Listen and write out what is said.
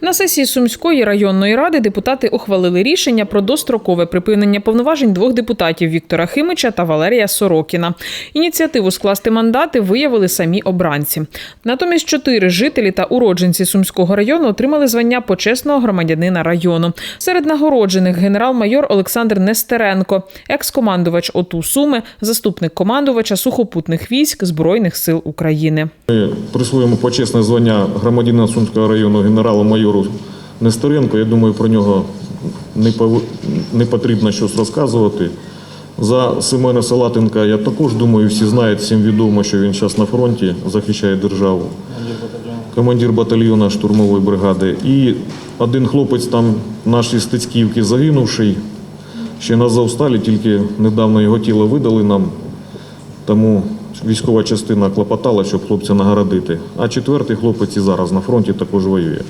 На сесії Сумської районної ради депутати ухвалили рішення про дострокове припинення повноважень двох депутатів Віктора Химича та Валерія Сорокіна. Ініціативу скласти мандати виявили самі обранці. Натомість чотири жителі та уродженці Сумського району отримали звання почесного громадянина району. Серед нагороджених генерал-майор Олександр Нестеренко, екс-командувач ОТУ Суми, заступник командувача сухопутних військ Збройних сил України. Ми присвоїмо почесне звання громадянина Сумського району генералу-майору Нестеренко. Я думаю, про нього не, пов... не потрібно щось розказувати. За Семена Салатенка я також думаю, всі знають, всім відомо, що він зараз на фронті захищає державу. Командир батальйону штурмової бригади. І один хлопець там наш із Стецьківки загинувший, ще на Завсталі, тільки недавно його тіло видали нам. Тому військова частина клопотала, щоб хлопця нагородити. А четвертий хлопець і зараз на фронті також воює.